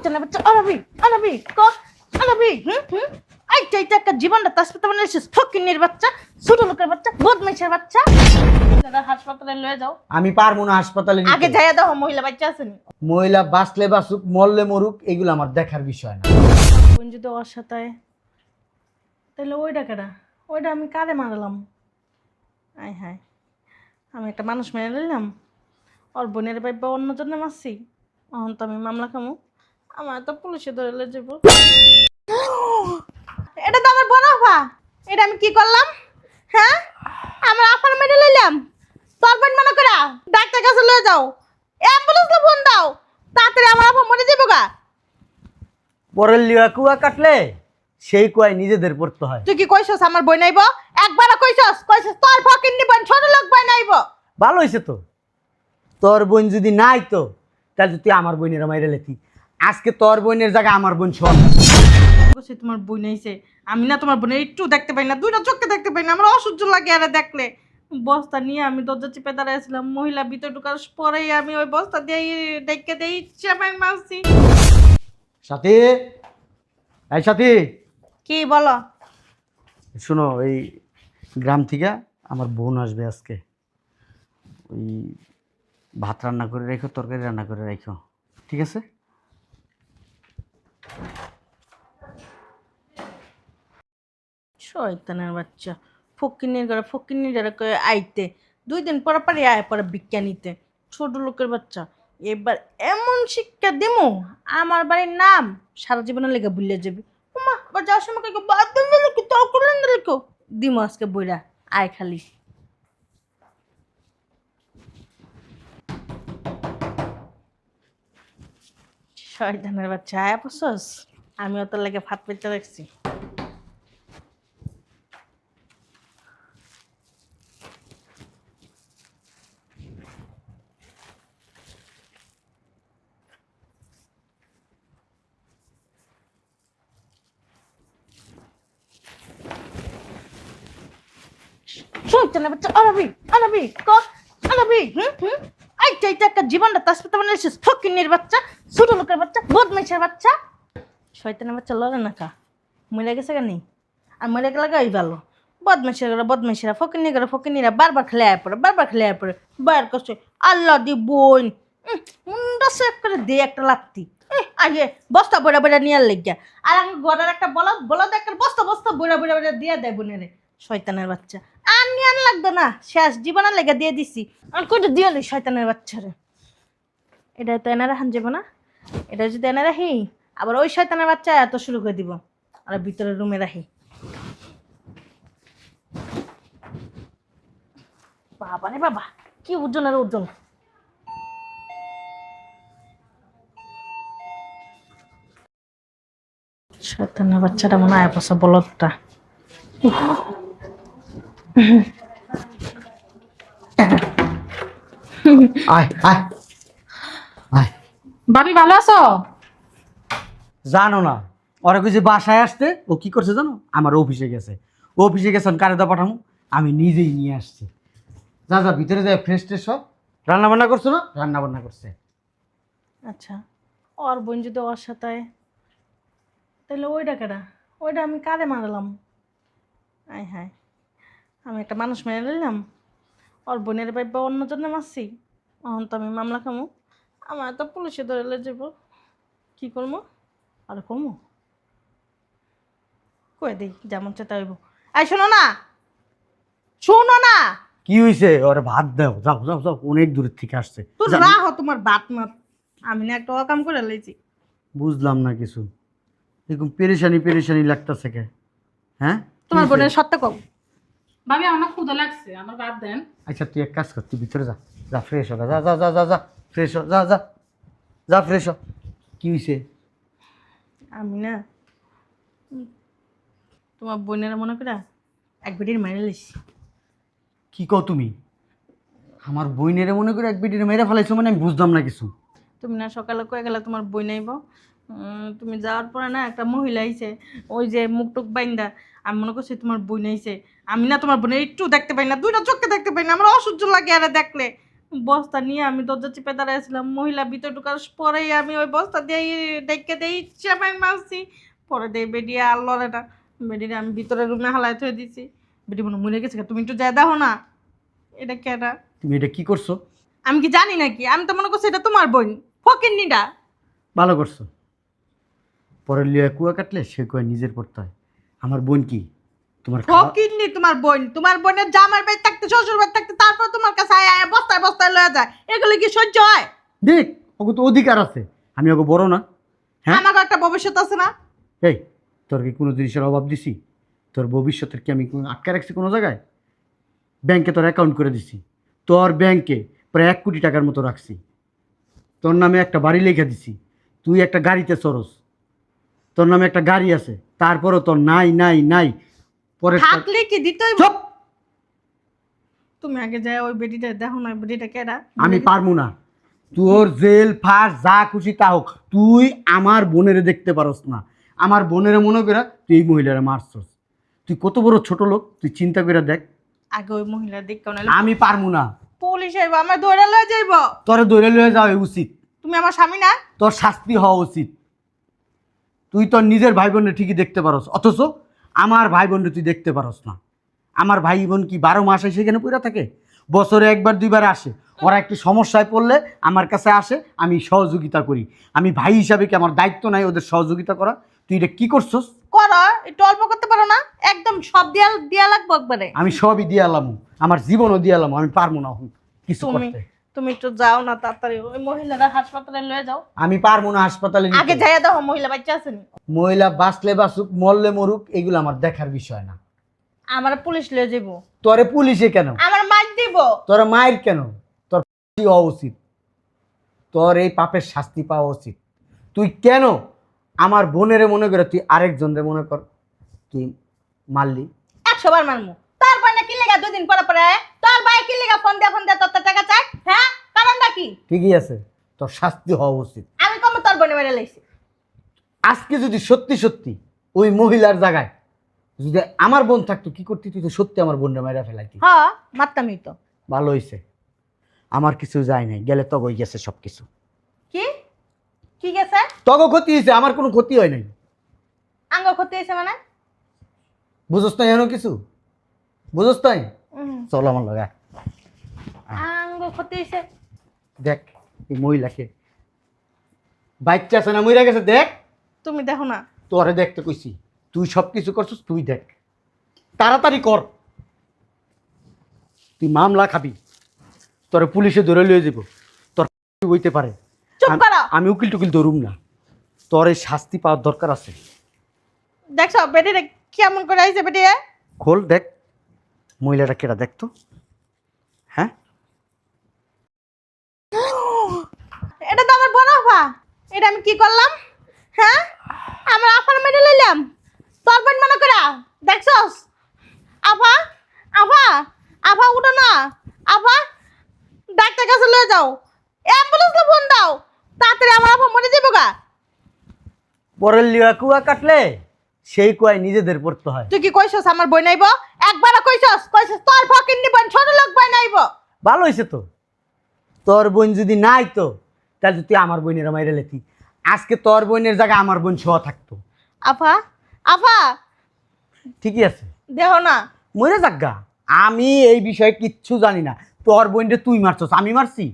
শয়তানের বাচ্চা আরবি আরবি ক আরবি হুম হুম। আইটা আইটা একটা জীবনটা তাসপিতা বানাইছিস ফকিনের বাচ্চা ছোট লোকের বাচ্চা বদমাইশের বাচ্চা। দাদা হাসপাতালে লয়ে যাও। আমি পারব না হাসপাতালে আগে যাইয়া দাও মহিলা বাচ্চা মহিলা বাঁচলে বাঁচুক মরলে মরুক এগুলো আমার দেখার বিষয় না। যদি অসাতায় তাহলে ওইটা কেডা? ওইটা আমি কারে মারালাম? আয় হায় আমি একটা মানুষ মেরে নিলাম। ওর বোনের বাইবা অন্যজনে মারছি। এখন তো আমি মামলা খামো। আমার তো পুলিশে ধরে যাব। এটা তো আমার বড় আপা এটা আমি কি করলাম? হ্যাঁ? আমার আপার মেরে লইলাম। তোর বোন মনে করা ডাক্তার কাছে লয়ে যাও। অ্যাম্বুলেন্স ফোন দাও। তাড়াতাড়ি আমার আপা মরে যাব গা। পরের লিয়া কুয়া কাটলে সেই কুয়ায় নিজেদের পড়তে হয়। তুই কি কইছস আমার বই নাইব? একবার কইছস? কইছস তোর ফকির নিবন ছোট লোক বই নাইব। ভালো হয়েছে তো। তোর বোন যদি নাই তো তাহলে তুই আমার বোনের মাইরে লেতি আজকে তোর বোনের জায়গায় আমার বোন শোন। কইছে তোমার বোন নাইছে আমি না তোমার বোনের একটু দেখতে পাই না দুইটা চোখে দেখতে পাই না। আমার অসহ্য লাগে আরে দেখলে। বস্তা নিয়ে আমি দরজা চিপে দাঁড়াইছিলাম মহিলা ভিতরে ঢুকার পরেই আমি ওই বস্তা দিয়ে ডেকে দিয়ে চাপাই মারছি। সাথী এই সাথী। কি বলো? শোনো এই গ্রাম থেকে আমার বোন আসবে আজকে। ওই ভাত রান্না করে রেখো তরকারি রান্না করে রেখো। ঠিক আছে? শয়তানের বাচ্চা। ফকিনের ঘরে ফকিনের কয়ে আইতে। দুই দিন পরে পরে আয়, পরে বিজ্ঞানীতে ছোট লোকের বাচ্চা। এবার এমন শিক্ষা দিমু, আমার বাড়ির নাম সারা জীবনের লেগে ভুলে যাবি। উমা, আবার যাওয়ার সময় কাউকে বাদ দিন তো করলেন লিখো দিমু আজকে বইরা, আয় খালি। শয়তানের বাচ্চা। আয়া পছস আমিও তোর লাগে ভাত পেতে রাখছি। শয়তানের বাচ্চা একটা জীবনটা তাসপিতা বানাইছিস ফকিনের বাচ্চা। ছোট লোকের বাচ্চা, বদমাইশের বাচ্চা। শয়তানের বাচ্চা লড়ে না কা মরে গেছে কেন? আর মরে গেলে গাই ভালো? বদমাইশের করে বদমাইশেরা ফকিনি করে ফকিনিরা বারবার খেলে আয় পড়ে, বারবার খেলে আয় পড়ে। বার করছে, আল্লাহ দি বোন। মুন্ডা সেক করে দে একটা লাগতি আগে বস্তা বইরা বইরা নিয়ে লেগিয়া। আর আমি ঘরের একটা বলদ বলদ একটা বস্তা বস্তা বইরা বইরা বইরা দিয়ে দেয় বোনের, শয়তানের বাচ্চা। আর নিয়ে আন লাগতো না, শেষ জীবনের লেগে দিয়ে দিছি। আর কইটা দিয়ে শয়তানের বাচ্চারে। এটা তো এনে রাখান যাব না? এটা যদি এনে রাখি, আবার ওই শয়তানের বাচ্চা এত শুরু করে দিব। আর ভিতরে রুমে রাখি। বাবা রে বাবা, কি ওজনের ওজন শয়তানের বাচ্চাটা মনে হয় পয়সা বলদটা। আয় আয়। ভাবি ভালো আছো? জানো না ওরা কিছু বাসায় আসতে ও কি করছে জানো? আমার অফিসে গেছে। ও অফিসে গেছেন কারে দা পাঠামো আমি নিজেই নিয়ে আসছি। যা যা ভিতরে যায় ফ্রেশ ট্রেশ সব রান্না বান্না করছ না? রান্না বান্না করছে। আচ্ছা ওর বোন যদি ওর সাথে তাহলে ওইটা কেডা? ওইটা আমি কারে মারালাম আয় হায় আমি একটা মানুষ মেরে নিলাম। ওর বোনের বাইবা অন্যজনে মারছি এখন তো আমি মামলা খামো। আমার তো পুলিশে ধরে যাব। কি করব? আর করব? কয়ে দিই যেমন চেতা হইব। আই শোনো না! শোনো না! কি হয়েছে ওরে ভাত দাও যাও যাও যাও অনেক দূরের থেকে আসছে। তোর যা। রাহ তোমার বাত মাত আমি না একটা অকাম করে লেছি বুঝলাম না কিছু। এরকম পেরেশানি পেরেশানি লাগতেছে কে? হ্যাঁ? তোমার বোনের সত্য কম ভাবি আমার ক্ষুদা লাগছে আমার বাদ দেন। আচ্ছা তুই এক কাজ কর তুই ভিতরে যা। যা ফ্রেশ হ যা যা যা যা যা। ফ্রেশ হ যা যা। যা ফ্রেশ হ। কি হয়েছে আমি না তোমার বোনের মনে করে এক বেটির মেরে লিছি কি কও তুমি? আমার বইনেরে মনে করে এক বিটির মেরে ফেলাইছো মানে আমি বুঝলাম না কিছু। তুমি না সকালে কয়ে গেলে তোমার বই নাইব তুমি যাওয়ার পরে না একটা মহিলা আইছে ওই যে মুখ টুক বাইন্দা আমি মনে করছি তোমার বই নাইছে আমি না তোমার বোনের একটু দেখতে পাই না দুইটা চোখে দেখতে পাই না আমার অসহ্য লাগে আরে দেখলে। বস্তা নিয়ে আমি দরজা চেপে দাঁড়াইছিলাম মহিলা ভিতরে ঢুকার পরেই আমি ওই বস্তা দিয়ে ডেকে দিয়ে চাপাই মারছি। পরে দিয়ে বেডিয়ে আর লড়ে না বেডিয়ে আমি ভিতরে রুমে হালাই থয়ে দিছি। বেডি মনে মরে গেছে তুমি একটু যাই দেখো না। এটা কেটা তুমি এটা কি করছ? আমি কি জানি নাকি? আমি তো মনে করছি এটা তোমার বোন। ফকির নিডা ভালো করছ। পরে লিয়া কুয়া কাটলে সে কয় নিজের পড়তে হয়। আমার বোন কি? তোমার খাওয়া- ফকির নি তোমার বোন তোমার বোনের জামার বাড়ি থাকতে শ্বশুর বাড়ি থাকতে তারপর তোমার কাছে আয় আয় বস্তায় বস্তায় লয়ে যায়। এগুলো কি সহ্য হয়? দেখ ওকে তো অধিকার আছে। আমি ওকে বড় না হ্যাঁ? আমাকে একটা ভবিষ্যৎ আছে না? এই তোর কি কোনো জিনিসের অভাব দিছি? তোর ভবিষ্যতের কি আমি আটকা রাখছি কোনো জায়গায়? ব্যাংকে তোর অ্যাকাউন্ট করে দিছি। তোর ব্যাংকে প্রায় এক কোটি টাকার মতো রাখছি। তোর নামে একটা বাড়ি লেখা দিছি। তুই একটা গাড়িতে চরস তোর নামে একটা গাড়ি আছে। তারপরও তোর নাই নাই নাই। পরে থাকলে কি দিতেই চুপ! তুমি আগে যাই ওই বেডিটা দেখো না কেডা? আমি না। তোর জেল ফাঁস যা খুশি তা হোক তুই আমার বোনেরে দেখতে পারস না। আমার বোনেরে মনে করে তুই এই মহিলারা মারছস। তুই কত বড় ছোট লোক তুই চিন্তা করে দেখ। আগে ওই মহিলার দিক কেন আমি পারব না। পুলিশ আইব আমার ধরে লয়ে যাইব। তোরে দৌড়ে লয়ে যাওয়া উচিত। তুমি আমার স্বামী না? তোর শাস্তি হওয়া উচিত। তুই তোর নিজের ভাই বোনের ঠিকই দেখতে পারস অথচ আমার ভাই বোনরে তুই দেখতে পারস না। আমার ভাই বোন কি বারো মাস এসে এখানে পড়ে থাকে? বছরে একবার দুইবার আসে। ওরা একটু সমস্যায় পড়লে আমার কাছে আসে আমি সহযোগিতা করি। আমি ভাই হিসাবে কি আমার দায়িত্ব নাই ওদের সহযোগিতা করা? তুই এটা কি করছস? করো একটু অল্প করতে পারো না? একদম সব দিয়া দিয়া লাগবো একবারে। আমি সবই দিয়ে আলাম আমার জীবনও দিয়ে আলাম আমি পারব না কিছু করতে। তুমি একটু যাও না তাড়াতাড়ি। ওই মহিলারা হাসপাতালে লয়ে যাও। আমি পারব না হাসপাতালে নিতে। আগে যাইয়া দেখো মহিলা বাচ্চা আছে নি? মহিলা বাঁচলে বাঁচুক মরলে মরুক এগুলো আমার দেখার বিষয় না। আমার পুলিশ লয়ে যাইব তোরে পুলিশে কেন? আমার মার দিব। তোর মায়ের কেন? তোর শাস্তি হওয়া উচিত। তোর এই পাপের শাস্তি পাওয়া উচিত। তুই কেন আমার বোনেরে মনে করে তুই আরেকজনরে মনে কর তুই মারলি? একশো বার মারমু। না কি লেগা দুই দিন পরে পরে? তোর ভাই কি লেগা ফোন দিয়ে ফোন দিয়ে তোর টাকা চাই হ্যাঁ? কারণটা কি? ঠিকই আছে তোর শাস্তি হওয়া উচিত। আমি কম তোর বোনে মেরে লাইছি। আজকে যদি সত্যি সত্যি ওই মহিলার জায়গায় যদি আমার বোন থাকতো কি করতি তুই তো সত্যি আমার বোনরে মেরা ফেলাইতি? হ্যাঁ মারতামই তো। ভালো হয়েছে আমার কিছু যায় নাই গেলে তগই গেছে সব কিছু কি? কি গেছে? তগ ক্ষতি হয়েছে আমার কোনো ক্ষতি হয় নাই। আঙ্গ ক্ষতি হয়েছে মানে? বুঝোস না এমন কিছু? তাই? চল আমার লগা আঙ্গ ক্ষতি হয়েছে দেখ এই মহিলাকে। বাচ্চা আছে না মহিলা গেছে দেখ। তুমি দেখো না। তোরে দেখতে কইছি। তুই সব কিছু করছিস তুই দেখ। তাড়াতাড়ি কর। তুই মামলা খাবি। তোরে পুলিশে ধরে লিয়ে যাব। তোর হইতে পারে। আমি উকিল টুকিল ধরুম না। তোর এই শাস্তি পাওয়ার দরকার আছে। দেখছ বেটিটা কেমন করে আইছে বেটি খোল দেখ। মহিলাটা কেটা দেখতো? হ্যাঁ? এটা তো আমার বড় আফা এটা আমি কি করলাম? হ্যাঁ? আমার আফার মেরে লইলাম তোর বোন মনে করা দেখছস? আফা আফা আফা উঠো না। আফা ডাক্তার কাছে লয়ে যাও। অ্যাম্বুলেন্সে ফোন দাও। তাড়াতাড়ি আমার আফা মরে যাব গা। পরের লিয়া কুয়া কাটলে? সেই কুয়ায় নিজেদের পড়তে হয়। তুই কি কইছস আমার বই নাইব? একবার কইছস? কইছস তোর ফকির নিবেন ছোট লোক বই নাইব। ভালো হইছে তো। তোর বোন যদি নাই তো তাহলে তুই আমার বোনের মাইরে লেতি। আজকে তোর বোনের জায়গায় আমার বোন ছোঁয়া থাকতো। আফা আফা। ঠিকই আছে। দেহ না। মরে যাজ্ঞা আমি এই বিষয়ে কিচ্ছু জানি না। তোর বোনটা তুই মারছস আমি মারছি?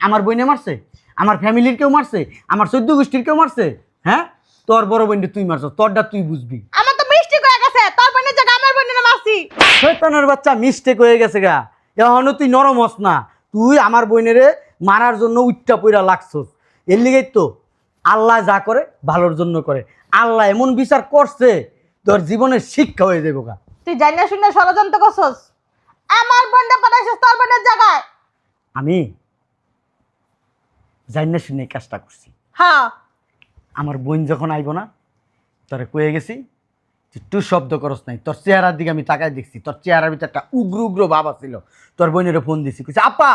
আমার বোনে মারছে? আমার ফ্যামিলির কেউ মারছে? আমার চোদ্দ গোষ্ঠীর কেউ মারছে? হ্যাঁ? তোর বড় বোনটা তুই মারছস তোরটা তুই বুঝবি। আমার তো মিষ্টি কয়ে গেছে তোর বোনের জায়গা আমার বোনের মারছি। শয়তানের বাচ্চা মিস্টেক হয়ে গেছে গা। এখনও তুই নরম হস না তুই আমার বোনেরে মারার জন্য উচ্চা পইরা লাগছস। এর লিগেই তো আল্লাহ যা করে ভালোর জন্য করে। আল্লাহ এমন বিচার করছে তোর জীবনের শিক্ষা হয়ে যাবে গা। তুই জানি না শুনে ষড়যন্ত্র করছস? আমার বোনটা পাঠাইছিস তোর বোনের জায়গায়? আমি জানি না শুনে এই কাজটা করছি। হ্যাঁ। আমার বোন যখন আইব না, তোরে কয়ে গেছি যে শব্দ করস নাই, তোর চেহারার দিকে আমি তাকায় দেখছি, তোর চেহারার ভিতরে একটা উগ্র উগ্র ভাব ছিল তোর বোনের ফোন দিছি, কইছে, আপা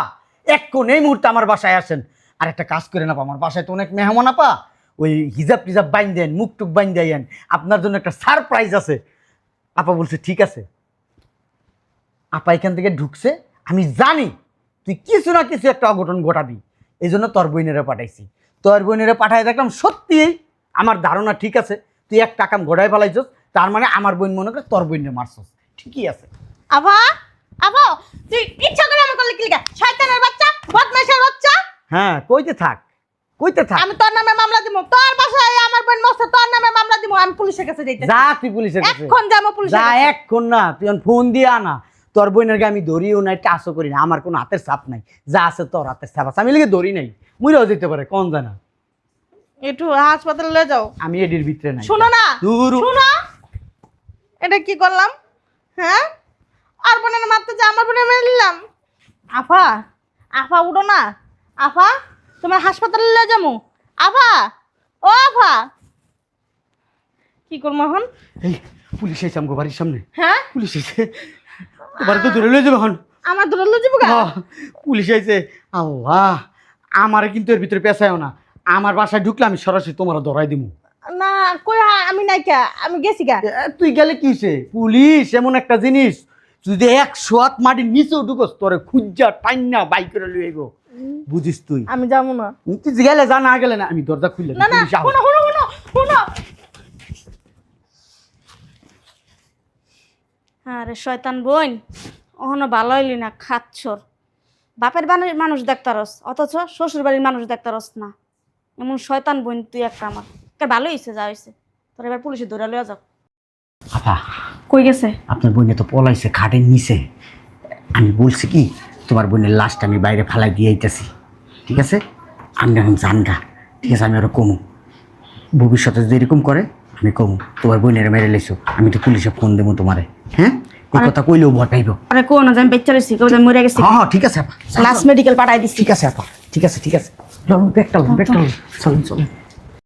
এক্ষণ এই মুহূর্তে আমার বাসায় আসেন। আর একটা কাজ করে না আমার বাসায় তো অনেক মেহমান আপা। ওই হিজাব টিজাব বাইন দেন মুখ টুক বাইন দেন আপনার জন্য একটা সারপ্রাইজ আছে। আপা বলছে, ঠিক আছে। আপা এখান থেকে ঢুকছে, আমি জানি, তুই কিছু না কিছু একটা অঘটন ঘটাবি। এই জন্য তোর বইনেরা পাঠাইছি। তোর বইনেরা পাঠাই দেখলাম সত্যিই আমার ধারণা ঠিক আছে তুই এক টাকাম ঘোড়ায় ফেলাইছস তার মানে আমার বোন মনে করে তোর বইনে মারছস ঠিকই আছে। আভা আভা তুই ইচ্ছা করে আমি করলে কি? শয়তানের বাচ্চা বদমাইশের বাচ্চা? হ্যাঁ কইতে থাক কইতে থাক। আমি তোর নামে মামলা দিব তোর বাসায় আমার বোন মস্ত তোর নামে মামলা দিব আমি পুলিশের কাছে যাইতে যা তুই পুলিশের কাছে। এখন যাব পুলিশের যা কাছে। এক্ষণ না তুই ফোন দিয়ে আনা তোর বোনের আমি ধরিও নাই টাচও করি না আমার কোনো হাতের ছাপ নাই যা আছে তোর হাতের ছাপ আছে। আমি লিখে ধরি নাই মুইরাও যেতে পারে কোন জানা? একটু হাসপাতালে লয়ে যাও। আমি এডির ভিতরে নাই। শোনো না শোনো। এটা কি করলাম? হ্যাঁ? আর বোনের মারতে যে আমার বোনের মেরে নিলাম। আফা আফা উঠো না। আফা তোমার হাসপাতালে লয়ে যাব। আফা ও আফা। কি করব এখন? এই পুলিশ এসে আমগো বাড়ির সামনে। হ্যাঁ? পুলিশ এসে তোমার তো লয়ে যাবে এখন। আমার দূরে লয়ে যাব? পুলিশ এসে আল্লাহ আমারে কিন্তু এর ভিতরে পেঁচায়ও না। আমার বাসায় ঢুকলে আমি সরাসরি তোমার ধরাই দিমু। না কই আমি নাই কা আমি গেছি গা। এ, তুই গেলে কি হইছে? পুলিশ এমন একটা জিনিস যদি একশো হাত মাটির নিচেও ঢুকস তোরে খুঁজা টাইনা বাইক করে লুয়ে আইবো। বুঝিস তুই? আমি যাব না। তুই গেলে যা না গেলে না আমি দরজা খুললে না না। শুনো শুনো শুনো শুনো। আরে শয়তান বোন ওখানে ভালো হইলি না খাচ্ছর। বাপের বাড়ির মানুষ দেখতারস অথচ শ্বশুর বাড়ির মানুষ দেখতারস না। এমন শয়তান বোন তুই একটা আমার। কে ভালো হয়েছে যা হয়েছে তোর এবার পুলিশে ধরে লইয়া যাও। আপা কই গেছে? আপনার বোনে তো পলাইছে খাটের নিচে। আমি বলছি কি তোমার বোনের লাশটা আমি বাইরে ফালাই দিয়ে আইতেছি। ঠিক আছে? আমি এখন জানগা। ঠিক আছে আমি ওরা কমু। ভবিষ্যতে যদি এরকম করে আমি কমু। তোমার বোনের মেরে লেছো আমি তো পুলিশে ফোন দেবো তোমারে। হ্যাঁ? এই কথা কইলেও পাইব। আরে কোন আমি রয়েছি কেউ যে মরে গেছি। হ্যাঁ হ্যাঁ ঠিক আছে আপা। লাস্ট মেডিকেল পাঠাই দিচ্ছি ঠিক আছে আপা। ঠিক আছে ঠিক আছে। চলুন চলুন।